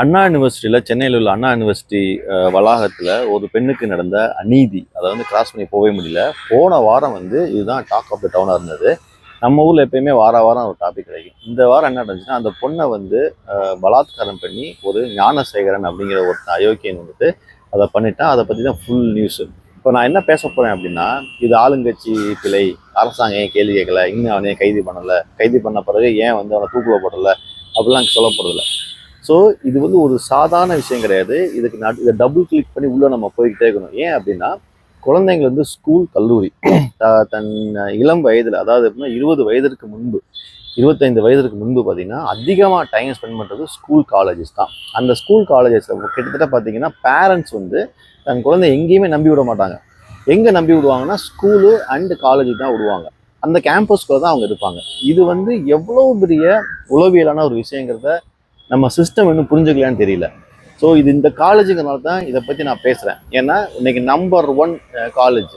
அண்ணா யூனிவர்சிட்டியில் சென்னையில் உள்ள அண்ணா யூனிவர்சிட்டி வளாகத்தில் ஒரு பெண்ணுக்கு நடந்த அநீதி அதை வந்து கிராஸ் பண்ணி போகவே முடியல. போன வாரம் வந்து இதுதான் டாக் ஆஃப் த டவுனாக இருந்தது. நம்ம ஊரில் எப்பயுமே வார வாரம் ஒரு டாபிக் கிடைக்கும். இந்த வாரம் என்ன நடந்துச்சுன்னா அந்த பொண்ணை வந்து பலாத்காரம் பண்ணி ஒரு ஞானசேகரன் அப்படிங்கிற ஒரு அயோக்கியன் வந்துட்டு அதை பண்ணிட்டான். அதை பற்றி தான் ஃபுல் நியூஸு இப்போ நான் என்ன பேச போகிறேன் அப்படின்னா இது ஆளுங்கட்சி பிழை. அரசாங்கம் ஏன் கேள்வி கேட்கல? இன்னும் அவனை ஏன் கைது பண்ணலை? கைது பண்ண பிறகு ஏன் வந்து அவனை தூக்குல போடலை? அப்படிலாம் சொல்ல போகிறதில்ல ஸோ இது வந்து ஒரு சாதாரண விஷயம் கிடையாது. இதுக்கு நான் இதை டபுள் கிளிக் பண்ணி உள்ளே நம்ம போய்கிட்டே இருக்கணும். ஏன் அப்படின்னா குழந்தைங்க வந்து ஸ்கூல் கல்லூரி த- தன் இளம் வயதில் அதாவது எப்படின்னா இருபது வயதிற்கு முன்பு இருபத்தைந்து வயதிற்கு முன்பு பார்த்தீங்கன்னா அதிகமாக டைம் ஸ்பெண்ட் பண்ணுறது ஸ்கூல் காலேஜஸ் தான். அந்த ஸ்கூல் காலேஜஸில் கிட்டத்தட்ட பார்த்தீங்கன்னா பேரண்ட்ஸ் வந்து தன் குழந்தை எங்கேயுமே நம்பி விட மாட்டாங்க. எங்கே நம்பி விடுவாங்கன்னா ஸ்கூலு அண்டு காலேஜ் தான் விடுவாங்க. அந்த கேம்பஸ்க்குள்ளே தான் அவங்க இருப்பாங்க. இது வந்து எவ்வளோ பெரிய உளவியலான ஒரு விஷயங்கிறத நம்ம சிஸ்டம் இன்னும் புரிஞ்சுக்கலான்னு தெரியல. ஸோ இது இந்த காலேஜுங்கிறனால தான் இதை பற்றி நான் பேசுகிறேன் ஏன்னா இன்னைக்கு நம்பர் ஒன் காலேஜ்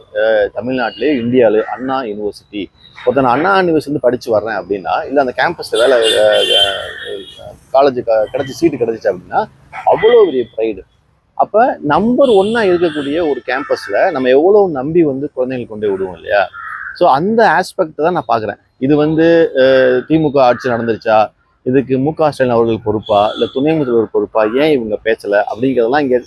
தமிழ்நாட்டிலே இந்தியாவிலே அண்ணா யூனிவர்சிட்டி ஒருத்தன் அண்ணா யூனிவர்சிட்டி படித்து வர்றேன் அப்படின்னா இல்லை அந்த கேம்பஸில் வேலை காலேஜு கிடச்சி சீட்டு கிடச்சிச்சு அப்படின்னா அவ்வளோ பெரிய ப்ரைடு அப்போ நம்பர் ஒன்னாக இருக்கக்கூடிய ஒரு கேம்பஸில் நம்ம எவ்வளோ நம்பி வந்து குழந்தைங்களுக்கு கொண்டு விடுவோம் இல்லையா? ஸோ அந்த ஆஸ்பெக்டை தான் நான் பார்க்குறேன். இது வந்து திமுக ஆட்சி நடந்துருச்சா? இதுக்கு மு க ஸ்டாலின் அவர்கள் பொறுப்பா? இல்லை துணை முதல்வர் பொறுப்பா? ஏன் இவங்க பேசலை? அப்படிங்கிறதெல்லாம் இங்கே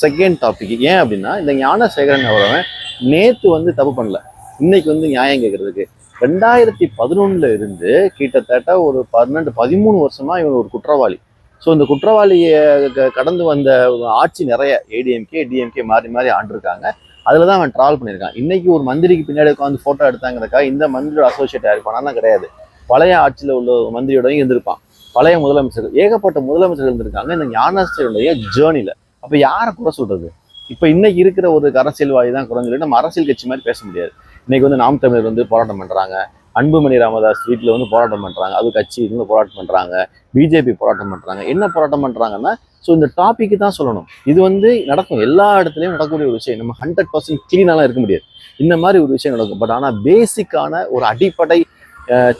செகண்ட் டாபிக் ஏன் அப்படின்னா இந்த ஞானசேகரன் அவரவன் நேற்று வந்து தப்பு பண்ணல. இன்னைக்கு வந்து நியாயம் கேட்கறதுக்கு. ரெண்டாயிரத்தி பதினொன்னுல இருந்து கிட்டத்தட்ட ஒரு பன்னெண்டு பதிமூணு வருஷமா இவன் ஒரு குற்றவாளி. ஸோ இந்த குற்றவாளியை க- கடந்து வந்த ஆட்சி நிறைய ஏடிஎம்கே டிஎம்கே மாறி மாறி ஆண்டிருக்காங்க. அதில் தான் அவன் ட்ராவல் பண்ணியிருக்கான். இன்னைக்கு ஒரு மந்திரிக்கு பின்னாடி உட்காந்து ஃபோட்டோ எடுத்தாங்கிறதுக்காக இந்த மந்திரியோட அசோசியேட் ஆயிருப்பானா கிடையாது. பழைய ஆட்சியில் உள்ள ஒரு மந்திரியோடையும் இருந்திருப்பான். பழைய முதலமைச்சர் ஏகப்பட்ட முதலமைச்சர்கள் இருந்திருக்காங்க. இந்த ஞானஸ்தருடைய ஜேர்னியில் அப்போ யாரை குறை சொல்கிறது இப்போ இன்னைக்கு இருக்கிற ஒரு அரசியல்வாதி தான் குறைஞ்சு நம்ம அரசியல் கட்சி மாதிரி பேச முடியாது. இன்னைக்கு வந்து நாம் தமிழர் வந்து போராட்டம் பண்ணுறாங்க அன்புமணி ராமதாஸ் வீட்டில் வந்து போராட்டம் பண்ணுறாங்க அது கட்சி இருந்து போராட்டம் பண்ணுறாங்க பிஜேபி போராட்டம் பண்ணுறாங்க என்ன போராட்டம் பண்ணுறாங்கன்னா ஸோ இந்த டாப்பிக்கு தான் சொல்லணும். இது வந்து நடக்கும் எல்லா இடத்துலையும் நடக்கக்கூடிய ஒரு விஷயம். நம்ம ஹண்ட்ரட் பர்சன்ட் க்ளீனாலாம் இருக்க முடியாது. இந்த மாதிரி ஒரு விஷயம் நடக்கும். பட் ஆனால் பேசிக்கான ஒரு அடிப்படை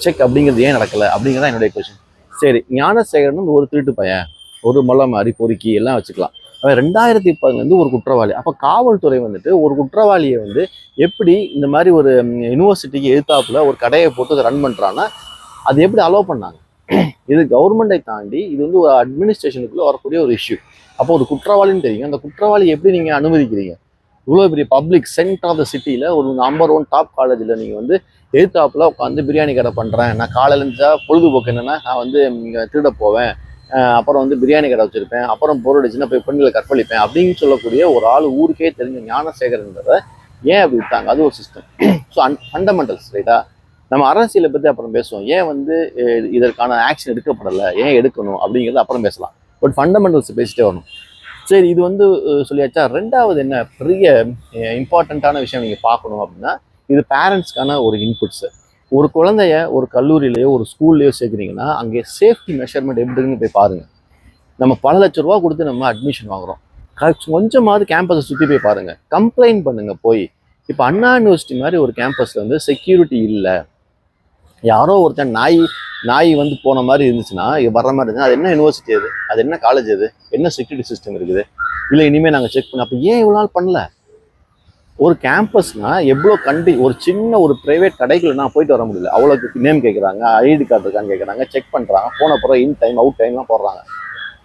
செக் அப்படிங்கிறது ஏன் நடக்கல? அப்படிங்கிறத என்னுடைய கொஷின் சரி ஞானசேகரன் வந்து ஒரு திருட்டு பையன். ஒரு மலை மாதிரி பொறுக்கி எல்லாம் வச்சுக்கலாம். அவன் ரெண்டாயிரத்தி பதினஞ்சு ஒரு குற்றவாளி. அப்போ காவல்துறை வந்துட்டு ஒரு குற்றவாளியை வந்து எப்படி இந்த மாதிரி ஒரு யூனிவர்சிட்டிக்கு எதிர்த்தாப்புல ஒரு கடையை போட்டு ரன் பண்ணுறான்னா அது எப்படி அலோவ் பண்ணாங்க? இது கவர்மெண்ட்டை தாண்டி இது வந்து ஒரு அட்மினிஸ்ட்ரேஷனுக்குள்ளே வரக்கூடிய ஒரு இஷ்யூ அப்போ ஒரு குற்றவாளின்னு தெரியும் அந்த குற்றவாளி எப்படி நீங்கள் அனுமதிக்கிறீங்க? இவ்வளோ பெரிய பப்ளிக் சென்டர் ஆஃப் த சிட்டியில் ஒரு நம்பர் ஒன் டாப் காலேஜில் நீங்கள் வந்து எதிர்த்தாப்புல உட்காந்து பிரியாணி கடை பண்ணுறேன் நான் காலையில் இருந்தால் பொழுதுபோக்கு என்னென்னா நான் வந்து இங்கே திருட போவேன். அப்புறம் வந்து பிரியாணி கடை வச்சுருப்பேன். அப்புறம் பொருள் அடிச்சுன்னா போய் பெண்களை கற்பழிப்பேன் அப்படின்னு சொல்லக்கூடிய ஒரு ஆள் ஊருக்கே தெரிஞ்ச ஞானசேகரன்றத ஏன் அப்படி விட்டாங்க? அது ஒரு சிஸ்டம் ஸோ அன் ஃபண்டமெண்டல்ஸ் ரைட்டா நம்ம அரசியலை பற்றி அப்புறம் பேசுவோம். ஏன் வந்து இதற்கான ஆக்ஷன் எடுக்கப்படலை? ஏன் எடுக்கணும்? அப்படிங்கிறது அப்புறம் பேசலாம். பட் ஃபண்டமெண்டல்ஸ் பேசிட்டே வரணும். சரி இது வந்து சொல்லியாச்சா? ரெண்டாவது என்ன பெரிய இம்பார்ட்டண்ட்டான விஷயம் நீங்கள் பார்க்கணும் அப்படின்னா இது பேரண்ட்ஸ்க்கான ஒரு இன்புட்ஸு ஒரு குழந்தைய ஒரு கல்லூரியிலையோ ஒரு ஸ்கூல்லையோ சேர்க்குறீங்கன்னா அங்கே சேஃப்டி மெஷர்மெண்ட் எப்படி இருக்குன்னு போய் பாருங்கள் நம்ம பல லட்ச ரூபா கொடுத்து நம்ம அட்மிஷன் வாங்குறோம். கொஞ்சமாவது கேம்பஸை சுற்றி போய் பாருங்கள் கம்ப்ளைண்ட் பண்ணுங்கள் போய். இப்போ அண்ணா யூனிவர்சிட்டி மாதிரி ஒரு கேம்பஸில் வந்து செக்யூரிட்டி இல்லை. யாரோ ஒருத்தன் நாய் நாய் வந்து போன மாதிரி இருந்துச்சுன்னா வர்ற மாதிரி இருந்தால் அது என்ன யூனிவர்சிட்டி அது? அது என்ன காலேஜ் அது? என்ன செக்யூரிட்டி சிஸ்டம் இருக்குது? இல்லை இனிமேல் நாங்கள் செக் பண்ண அப்போ ஏன் இவ்வளோ நாள் பண்ணல? ஒரு கேம்பஸ்னால் எவ்வளோ கண்டி ஒரு சின்ன ஒரு ப்ரைவேட் கடைக்குள்ள நான் போயிட்டு வர முடியல. அவ்வளோக்கு நேம் கேட்குறாங்க ஐடி கார்டு இருக்கான்னு கேட்குறாங்க செக் பண்ணுறாங்க போன பிறகு இன் டைம் அவுட் டைம்லாம் போடுறாங்க.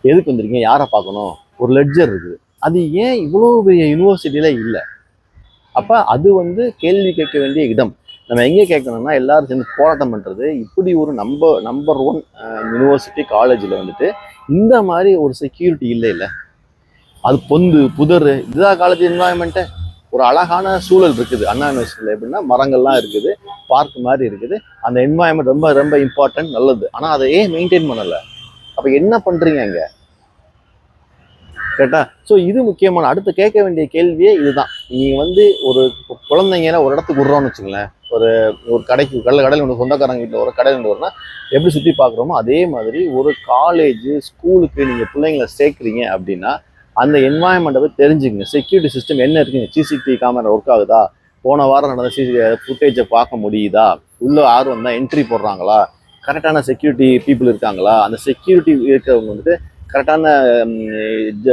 எதுக்கு வந்திருக்கீங்க? யாரை பார்க்கணும்? ஒரு லெட்ஜர் இருக்குது அது ஏன் இவ்வளோ பெரிய யூனிவர்சிட்டியில் இல்லை? அப்போ அது வந்து கேள்வி கேட்க வேண்டிய இடம். நம்ம எங்கே கேட்கணும்னா எல்லாரும் சேர்ந்து போராட்டம் பண்ணுறது இப்படி ஒரு நம்பர் நம்பர் ஒன் யூனிவர்சிட்டி காலேஜில் வந்துட்டு இந்த மாதிரி ஒரு செக்யூரிட்டி இல்லை இல்லை அது பொந்து புதர் இதுதான் காலேஜ் என்வாயன்மெண்ட்டு ஒரு அழகான சூழல் இருக்குது. அண்ணா யூனிவர்சிட்டியில் எப்படின்னா மரங்கள்லாம் இருக்குது பார்க் மாதிரி இருக்குது. அந்த என்வாயன்மெண்ட் ரொம்ப ரொம்ப இம்பார்ட்டன்ட் நல்லது. ஆனால் அதை ஏன் மெயின்டைன் பண்ணலை? அப்போ என்ன பண்ணுறீங்க அங்கே கரெக்டாக ஸோ இது முக்கியமான அடுத்து கேட்க வேண்டிய கேள்வியே இதுதான். நீங்கள் வந்து ஒரு கு- குழந்தைங்கள ஒரு இடத்துக்கு விட்றோம்னு வச்சுங்களேன் ஒரு ஒரு கடைக்கு கடல கடையில் ஒன்று சொந்தக்காரங்க வீட்டில் ஒரு கடையில் ஒன்று வரனா எப்படி சுற்றி பார்க்குறோமோ அதே மாதிரி ஒரு காலேஜ் ஸ்கூலுக்கு நீங்கள் பிள்ளைங்களை சேர்க்குறீங்க அப்படின்னா அந்த என்வாயன்மெண்ட்டை போய் தெரிஞ்சுக்கங்க. செக்யூரிட்டி சிஸ்டம் என்ன இருக்குங்க? சிசிடிவி கேமரா ஒர்க் ஆகுதா? போன வாரம் நடந்த சிசி ஃபுட்டேஜை பார்க்க முடியுதா? உள்ளே யார் வந்தால் என்ட்ரி போடுறாங்களா? கரெக்டான செக்யூரிட்டி பீப்புள் இருக்காங்களா? அந்த செக்யூரிட்டி இருக்கிறவங்க வந்துட்டு கரெக்டான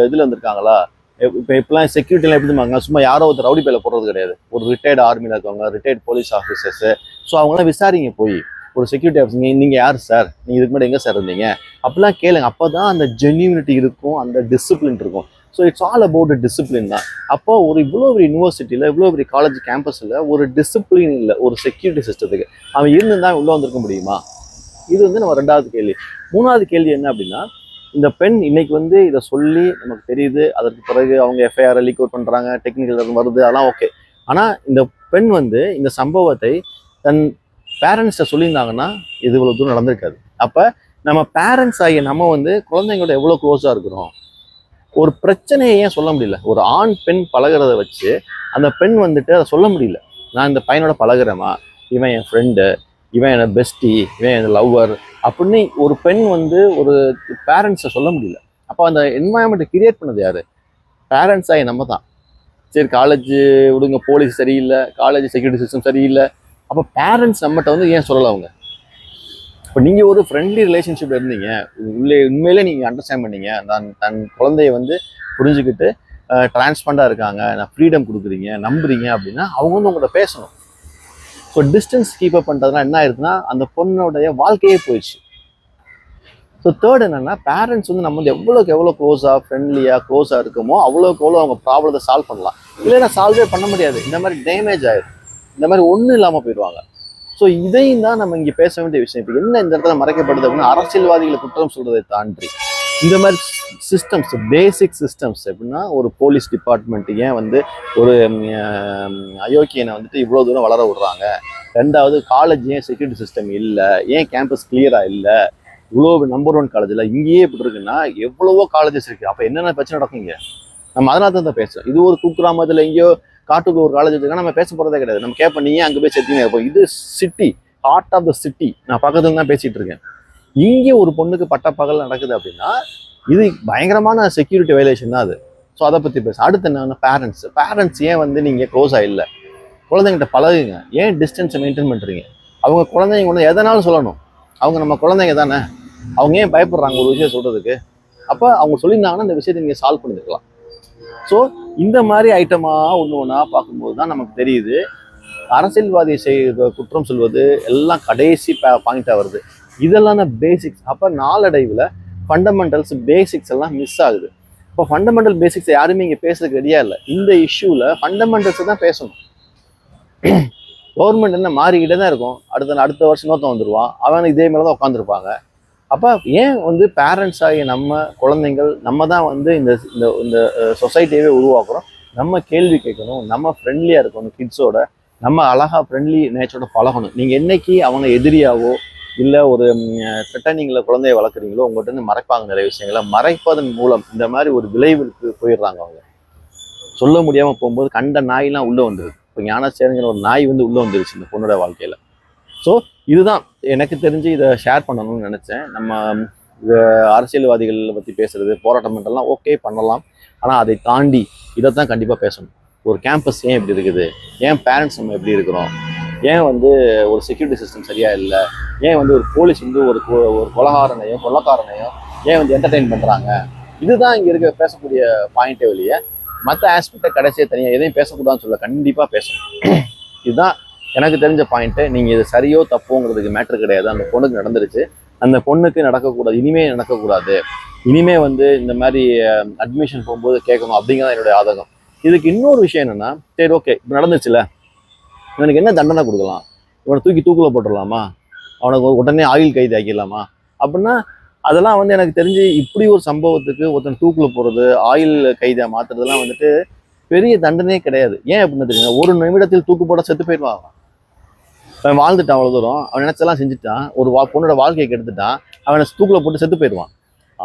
இதில் வந்திருக்காங்களா? இப்போ இப்போலாம் செக்யூரிட்டிலாம் எப்படி இருப்பாங்க சும்மா யாரோ ஒருத்தர் ரவுடி பேல போடுறது கிடையாது. ஒரு ரிட்டையர்டு ஆர்மியில் இருக்கவங்க ரிட்டையர்ட் போலீஸ் ஆஃபீஸர்ஸு ஸோ அவங்களாம் விசாரிங்க போய். ஒரு செக்யூரிட்டி ஆஃபீஸர் நீங்கள் யார் சார் நீங்கள் இதுக்கு முன்னாடி எங்கே சார் இருந்தீங்க? அப்படிலாம் கேளுங்க. அப்போ தான் அந்த ஜென்யூனிட்டி இருக்கும் அந்த டிசிப்ளின் இருக்கும். So it's all about discipline தான். அப்போ ஒரு இவ்வளோ ஒரு யூனிவர்சிட்டியில் இவ்வளோ பெரிய காலேஜ் கேம்பஸில் ஒரு டிசிப்ளின் இல்லை ஒரு செக்யூரிட்டி சிஸ்டத்துக்கு அவன் இருந்திருந்தா உள்ளே வந்திருக்க முடியுமா? இது வந்து நம்ம ரெண்டாவது கேள்வி. மூணாவது கேள்வி என்ன அப்படின்னா இந்த பெண் இன்னைக்கு வந்து இதை சொல்லி நமக்கு தெரியுது அதற்கு பிறகு அவங்க எஃப்ஐஆர் லீக் அவுட் பண்ணுறாங்க டெக்னிக்கல் வருது அதெல்லாம் ஓகே ஆனால் இந்த பெண் வந்து இந்த சம்பவத்தை தன் பேரண்ட்ஸை சொல்லியிருந்தாங்கன்னா இது இவ்வளோ தூரம் நடந்திருக்காது. அப்போ நம்ம பேரண்ட்ஸ் ஆகிய நம்ம வந்து குழந்தைங்களோட எவ்வளோ க்ளோஸாக இருக்கிறோம்? ஒரு பிரச்சனையை ஏன் சொல்ல முடியல? ஒரு ஆண் பெண் பழகுறத வச்சு அந்த பெண் வந்துட்டு அதை சொல்ல முடியல. நான் இந்த பையனோட பழகுறேமா இவன் என் ஃப்ரெண்டு இவன் என் பெஸ்டி இவன் என் லவ்வர் அப்படின்னு ஒரு பெண் வந்து ஒரு பேரண்ட்ஸை சொல்ல முடியல. அப்போ அந்த என்வாயன்மெண்ட்டை கிரியேட் பண்ணது யார்? பேரண்ட்ஸ் ஆகி நம்ம தான். சரி காலேஜ் விடுங்க போலீஸ் சரியில்லை. காலேஜ் செக்யூரிட்டி சிஸ்டம் சரியில்லை. அப்போ பேரண்ட்ஸ் நம்மகிட்ட வந்து ஏன் சொல்லலை அவங்க? இப்போ நீங்கள் ஒரு ஃப்ரெண்ட்லி ரிலேஷன்ஷிப் இருந்தீங்க உள்ளே உண்மையிலே நீங்கள் அண்டர்ஸ்டாண்ட் பண்ணீங்க நான் தன் குழந்தைய வந்து புரிஞ்சுக்கிட்டு டிரான்ஸ்பண்டாக இருக்காங்க நான் ஃப்ரீடம் கொடுக்குறீங்க நம்புறீங்க அப்படின்னா அவங்க வந்து உங்கள்கிட்ட பேசணும். ஸோ டிஸ்டன்ஸ் கீப் அப் பண்ணுறதுனா என்ன ஆயிருக்குன்னா அந்த பொண்ணோடைய வாழ்க்கையே போயிடுச்சு. ஸோ தேர்ட் என்னென்னா பேரண்ட்ஸ் வந்து நம்ம வந்து எவ்வளோக்கு எவ்வளோ க்ளோஸாக ஃப்ரெண்ட்லியாக க்ளோஸாக இருக்குமோ அவ்வளோக்கு எவ்வளோ அவங்க ப்ராப்ளத்தை சால்வ் பண்ணலாம். இல்லைன்னா சால்வே பண்ண முடியாது. இந்த மாதிரி டேமேஜ் ஆயிடும் இந்த மாதிரி ஒன்றும் இல்லாமல் போயிடுவாங்க. ஸோ இதையும் தான் நம்ம இங்கே பேச வேண்டிய விஷயம். இப்போ என்ன இந்த இடத்துல மறைக்கப்படுது அப்படின்னா அரசியல்வாதிகளை குற்றம் சொல்றதை தாண்டி. இந்த மாதிரி சிஸ்டம்ஸ் பேசிக் சிஸ்டம்ஸ் எப்படின்னா ஒரு போலீஸ் டிபார்ட்மெண்ட் ஏன் வந்து ஒரு அயோக்கியனை வந்துட்டு இவ்வளோ தூரம் வளர விடுறாங்க? ரெண்டாவது காலேஜ் ஏன் செக்யூரிட்டி சிஸ்டம் இல்லை? ஏன் கேம்பஸ் கிளியராக இல்லை? இவ்வளோ நம்பர் ஒன் காலேஜில் இங்கேயே இப்படி இருக்குன்னா எவ்வளவோ காலேஜஸ் இருக்குது அப்போ என்னென்ன பிரச்சனை நடக்குங்க? நம்ம அதனால தான் பேசுகிறோம் இது ஒரு குக்கிராமத்தில் எங்கேயோ காட்டுக்குள்ள ஒரு காலேஜ் வச்சிருக்கா நம்ம பேச போகிறதே கிடையாது. நம்ம கேட்போம் நீ அங்கே போய் செத்தீங்க இருப்போம். இது city heart of the city நான் பக்கத்துல தான் பேசிட்டு இருக்கேன். இங்கே ஒரு பொண்ணுக்கு பட்ட பகல் நடக்குது அப்படின்னா இது பயங்கரமான செக்யூரிட்டி வயலேஷன் தான் அது. ஸோ அதை பற்றி பேச. அடுத்து என்ன பேரண்ட்ஸ் பேரண்ட்ஸ் ஏன் வந்து நீங்கள் க்ளோஸாக இல்லை? குழந்தைங்கிட்ட பழகுங்க. ஏன் டிஸ்டன்ஸை மெயின்டைன் பண்ணுறீங்க அவங்க குழந்தைங்க வந்து எதனாலும் சொல்லணும். அவங்க நம்ம குழந்தைங்க தானே. அவங்க ஏன் பயப்படுறாங்க? ஒரு விஷயம் சொல்கிறதுக்கு அப்போ அவங்க சொல்லியிருந்தாங்கன்னா இந்த விஷயத்தை நீங்கள் சால்வ் பண்ணிருக்கலாம். ஸோ இந்த மாதிரி ஐட்டமாக ஒன்று ஒன்றா பார்க்கும்போது தான் நமக்கு தெரியுது. அரசியல்வாதி செய் குற்றம் சொல்வது எல்லாம் கடைசி பாயிண்ட்டாக வருது. இதெல்லாம் தான் பேசிக்ஸ் அப்போ நாளடைவில் ஃபண்டமெண்டல்ஸ் பேசிக்ஸ் எல்லாம் மிஸ் ஆகுது. இப்போ ஃபண்டமெண்டல் பேசிக்ஸ் யாருமே இங்கே பேசுறதுக்கு ரெடியாக இல்லை. இந்த இஷ்யூவில் ஃபண்டமெண்டல்ஸ் தான் பேசணும். கவர்மெண்ட் என்ன மாறிக்கிட்டே தான் இருக்கும். அடுத்த அடுத்த வருஷம் இன்னொருத்தன் வந்துடுவான் அவன் இதே மேலே தான் உட்காந்துருப்பாங்க அப்போ ஏன் வந்து பேரண்ட்ஸ் ஆகிய நம்ம குழந்தைங்கள் நம்ம தான் வந்து இந்த இந்த இந்த சொசைட்டியவே உருவாக்குறோம்? நம்ம கேள்வி கேட்கணும் நம்ம ஃப்ரெண்ட்லியாக இருக்கணும் கிட்ஸோட நம்ம அழகா ஃப்ரெண்ட்லி நேச்சரோட பழகணும். நீங்கள் என்னைக்கு அவங்க எதிரியாவோ இல்லை ஒரு த்ரெட்டனிங்கில் குழந்தைய வளர்க்குறீங்களோ உங்கள்கிட்ட இருந்து மறைப்பாங்க நிறைய விஷயங்களை. மறைப்பதன் மூலம் இந்த மாதிரி ஒரு விளைவுக்கு போயிடுறாங்க அவங்க. சொல்ல முடியாமல் போகும்போது கண்ட நாய்லாம் உள்ளே வந்துருது. இப்போ ஞானசேரங்கிற ஒரு நாய் வந்து உள்ளே வந்துருச்சு இந்த பொண்ணோட வாழ்க்கையில். ஸோ இதுதான் எனக்கு தெரிஞ்சு இதை ஷேர் பண்ணணும்னு நினச்சேன். நம்ம அரசியல்வாதிகள் பற்றி பேசுறது போராட்டம் பண்ணலாம் ஓகே பண்ணலாம். ஆனால் அதை தாண்டி இதை தான் கண்டிப்பாக பேசணும். ஒரு கேம்பஸ் ஏன் இப்படி இருக்குது? ஏன் பேரண்ட்ஸ் நம்ம எப்படி இருக்கிறோம்? ஏன் வந்து ஒரு செக்யூரிட்டி சிஸ்டம் சரியாக இல்லை? ஏன் வந்து ஒரு போலீஸ் வந்து ஒரு ஒரு கொலகாரனையும் கொள்ளக்காரனையோ ஏன் வந்து என்டர்டெயின் பண்ணுறாங்க இதுதான் இங்கே இருக்க பேசக்கூடிய பாயிண்டே வெளியே மற்ற ஆஸ்பெக்டை கடைசியாக தனியாக எதையும் பேசக்கூடாதுன்னு சொல்ல கண்டிப்பாக பேசணும். இதுதான் எனக்கு தெரிஞ்ச பாயிண்ட்டு நீங்கள் இது சரியோ தப்போங்கிறதுக்கு மேட்ரு கிடையாது. அந்த பொண்ணுக்கு நடந்துருச்சு. அந்த பொண்ணுக்கு நடக்கக்கூடாது. இனிமே நடக்கக்கூடாது. இனிமே வந்து இந்த மாதிரி அட்மிஷன் போகும்போது கேட்கணும் அப்படிங்கிறது என்னுடைய ஆதகம் இதுக்கு இன்னொரு விஷயம் என்னென்னா சரி ஓகே இப்போ நடந்துச்சுல. இவனுக்கு என்ன தண்டனை கொடுக்கலாம்? இவனை தூக்கி தூக்குல போட்டுடலாமா? அவனுக்கு உடனே ஆயுள் கைது ஆக்கிடலாமா? அப்படின்னா அதெல்லாம் வந்து எனக்கு தெரிஞ்சு இப்படி ஒரு சம்பவத்துக்கு ஒருத்தன் தூக்கில் போடுறது ஆயில் கைதை மாற்றுறதுலாம் வந்துட்டு பெரிய தண்டனையே கிடையாது. ஏன் அப்படின்னு தெரியுங்க ஒரு நிமிடத்தில் தூக்கு போட செத்து போயிடுவான். அவன். வாழ்ந்துட்டான் அவ்வளோ தூரம். அவன் நினச்செல்லாம் செஞ்சுட்டான் ஒரு வா பொண்ணோட வாழ்க்கையை கெடுத்துட்டான் அவனை தூக்கில் போட்டு செத்து போயிடுவான்.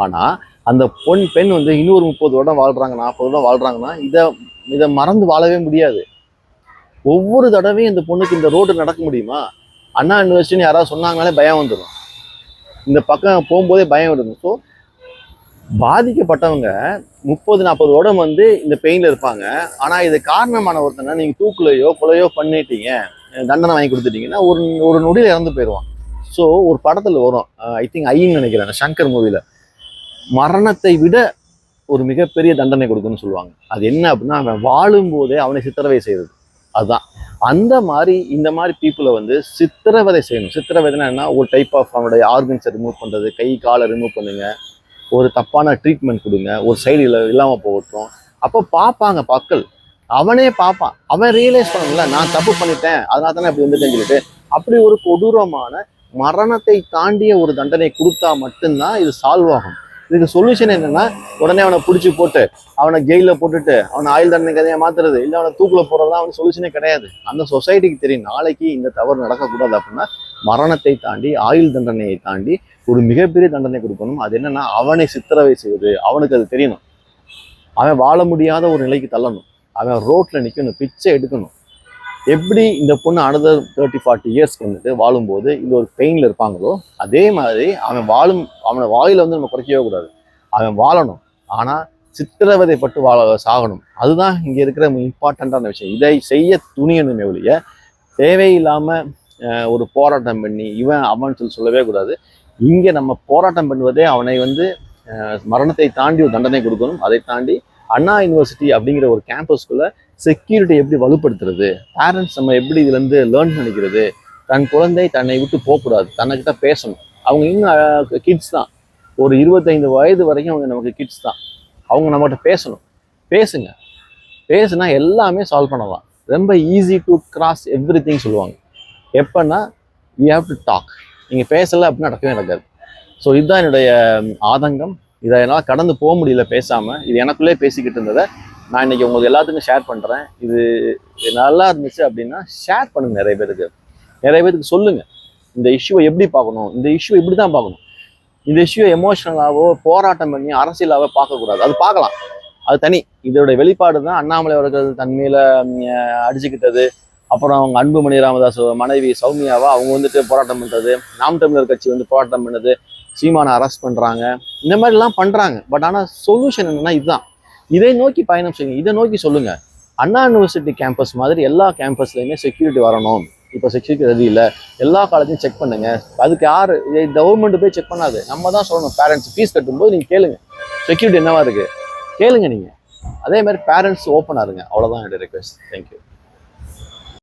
ஆனால் அந்த பொன் பெண் வந்து இன்னொரு முப்பது வருடம் வாழ்கிறாங்க நாற்பது வருடம் வாழ்கிறாங்கன்னா இதை இதை மறந்து வாழவே முடியாது. ஒவ்வொரு தடவையும் இந்த பொண்ணுக்கு இந்த ரோடு நடக்க முடியுமா? அண்ணா யூனிவர்சிட்டின்னு யாராவது சொன்னாங்கனாலே பயம் வந்துடும் இந்த பக்கம் போகும்போதே பயம் வருது. ஸோ பாதிக்கப்பட்டவங்க முப்பது நாற்பது வருடம் வந்து இந்த பெயினில் இருப்பாங்க. ஆனால் இது காரணமான ஒருத்தனை நீங்கள் தூக்குலையோ கொலையோ பண்ணிட்டீங்க. தண்டனை வாங்கி கொடுத்துட்டீங்கன்னா ஒரு ஒரு நொடியில் இறந்து போயிடுவான். ஸோ ஒரு படத்தில் வரும். ஐ திங்க் ஐன்னு நினைக்கிறேன் சங்கர் மூவியில் மரணத்தை விட ஒரு மிகப்பெரிய தண்டனை கொடுக்குன்னு சொல்லுவாங்க. அது என்ன அப்படின்னா அவன் வாழும்போதே அவனை சித்திரவதை செய்யறது அதுதான். அந்த மாதிரி இந்த மாதிரி பீப்புளை வந்து சித்திரவதை செய்யணும். சித்திரவதைனா ஒரு டைப் ஆஃப் அவனுடைய ஆர்கன்ஸை ரிமூவ் பண்ணுறது கை காலை ரிமூவ் பண்ணுங்க. ஒரு தப்பான ட்ரீட்மெண்ட் கொடுங்க. ஒரு சைடு இல்லாமல் போகட்டும். அப்போ பார்ப்பாங்க மக்கள். அவனே பார்ப்பான். அவன் ரியலைஸ் பண்ணல நான் தப்பு பண்ணிட்டேன் அதனால தானே இப்படி வந்துட்டேன்னு சொல்லிட்டு. அப்படி ஒரு கொடூரமான மரணத்தை தாண்டிய ஒரு தண்டனை கொடுத்தா மட்டும்தான் இது சால்வ் ஆகும். இதுக்கு சொல்யூஷன் என்னன்னா உடனே அவனை பிடிச்சி போட்டு அவனை ஜெயில போட்டுட்டு அவனை ஆயுள் தண்டனை கதையை மாத்துறது இல்லை அவனை தூக்குல போறதுலாம் அவன் சொல்யூஷனே கிடையாது. அந்த சொசைட்டிக்கு தெரியும் நாளைக்கு இந்த தவறு நடக்கக்கூடாது அப்படின்னா மரணத்தை தாண்டி ஆயுள் தண்டனையை தாண்டி ஒரு மிகப்பெரிய தண்டனை கொடுக்கணும். அது என்னன்னா அவனை சித்திரவை செய்வது. அவனுக்கு அது தெரியணும். அவன் வாழ முடியாத ஒரு நிலைக்கு தள்ளணும். அவன் ரோட்டில் நிற்கணும் பிச்சை எடுக்கணும். எப்படி இந்த பொண்ணு அனதர் தேர்ட்டி ஃபார்ட்டி இயர்ஸ்க்கு வந்துட்டு வாழும்போது இது ஒரு பெயினில் இருப்பாங்களோ அதே மாதிரி அவன் வாழும் அவனை வாயில் வந்து நம்ம குறைக்கவே கூடாது. அவன் வாழணும் ஆனால் சித்திரவதைப்பட்டு வாழ சாகணும். அதுதான் இங்கே இருக்கிற இம்பார்ட்டண்ட்டான விஷயம். இதை செய்ய துணியணுமே ஒழிய தேவையில்லாமல் ஒரு போராட்டம் பண்ணி இவன் அவன் சொல்லி சொல்லவே கூடாது. இங்கே நம்ம போராட்டம் பண்ணுவதே அவனை வந்து மரணத்தை தாண்டி ஒரு தண்டனை கொடுக்கணும். அதை தாண்டி அண்ணா யூனிவர்சிட்டி அப்படிங்கிற ஒரு கேம்பஸ்க்குள்ளே செக்யூரிட்டி எப்படி வலுப்படுத்துறது? பேரண்ட்ஸ் நம்ம எப்படி இதுலேருந்து லேர்ன் பண்ணிக்கிறது? தன் குழந்தை தன்னை விட்டு போகக்கூடாது. தன்னைக்கிட்ட பேசணும். அவங்க இன்னும் கிட்ஸ் தான். ஒரு இருபத்தைந்து வயது வரைக்கும் அவங்க நமக்கு கிட்ஸ் தான். அவங்க நம்மகிட்ட பேசணும். பேசுங்க. பேசுனா எல்லாமே சால்வ் பண்ணலாம். ரொம்ப easy to cross everything சொல்லுவாங்க. எப்போன்னா யூ ஹாவ் டு டாக் நீங்கள் பேசலை அப்படின்னு நடக்கவே நடக்காது. ஸோ இதுதான் என்னுடைய ஆதங்கம். இதை என்னால் கடந்து போக முடியல பேசாமல் இது எனக்குள்ளே பேசிக்கிட்டு இருந்ததை நான் இன்னைக்கு உங்களுக்கு எல்லாத்துக்கும் ஷேர் பண்ணுறேன் இது நல்லா இருந்துச்சு அப்படின்னா ஷேர் பண்ணுங்கள் நிறைய பேருக்கு. நிறைய பேருக்கு சொல்லுங்கள் இந்த இஷ்யூவை எப்படி பார்க்கணும்? இந்த இஷ்யூ இப்படி தான் பார்க்கணும். இந்த இஷ்யூ எமோஷனலாகவோ போராட்டம் பண்ணி அரசியலாகவோ பார்க்கக்கூடாது. அது பார்க்கலாம். அது தனி. இதோட வெளிப்பாடு தான் அண்ணாமலை அவர்கள் தன்மையில் அடிச்சுக்கிட்டது. அப்புறம் அவங்க அன்புமணி ராமதாஸ் மனைவி சௌமியாவா அவங்க வந்துட்டு போராட்டம் பண்ணுறது நாம் தமிழர் கட்சி வந்து போராட்டம் பண்ணுது. சீமானை அரெஸ்ட் பண்ணுறாங்க இந்த மாதிரிலாம் பண்ணுறாங்க பட் ஆனால் சொல்யூஷன் என்னென்னா இதுதான். இதை நோக்கி பயணம் செய்யுங்க. இதை நோக்கி சொல்லுங்கள் அண்ணா யூனிவர்சிட்டி கேம்பஸ் மாதிரி எல்லா கேம்பஸ்லையுமே செக்யூரிட்டி வரணும். இப்போ செக்யூரிட்டி ரெடி இல்லை. எல்லா காலேஜையும் செக் பண்ணுங்க. அதுக்கு யார் கவர்மெண்ட் போய் செக் பண்ணாது. நம்ம தான் சொல்லணும். பேரண்ட்ஸ் ஃபீஸ் கட்டும்போது நீங்கள் கேளுங்க. செக்யூரிட்டி என்னவா இருக்குது கேளுங்க நீங்கள் அதே மாதிரி பேரண்ட்ஸ் ஓப்பனாக இருங்க. அவ்வளோதான் என்னுடைய ரெக்வெஸ்ட் தேங்க்யூ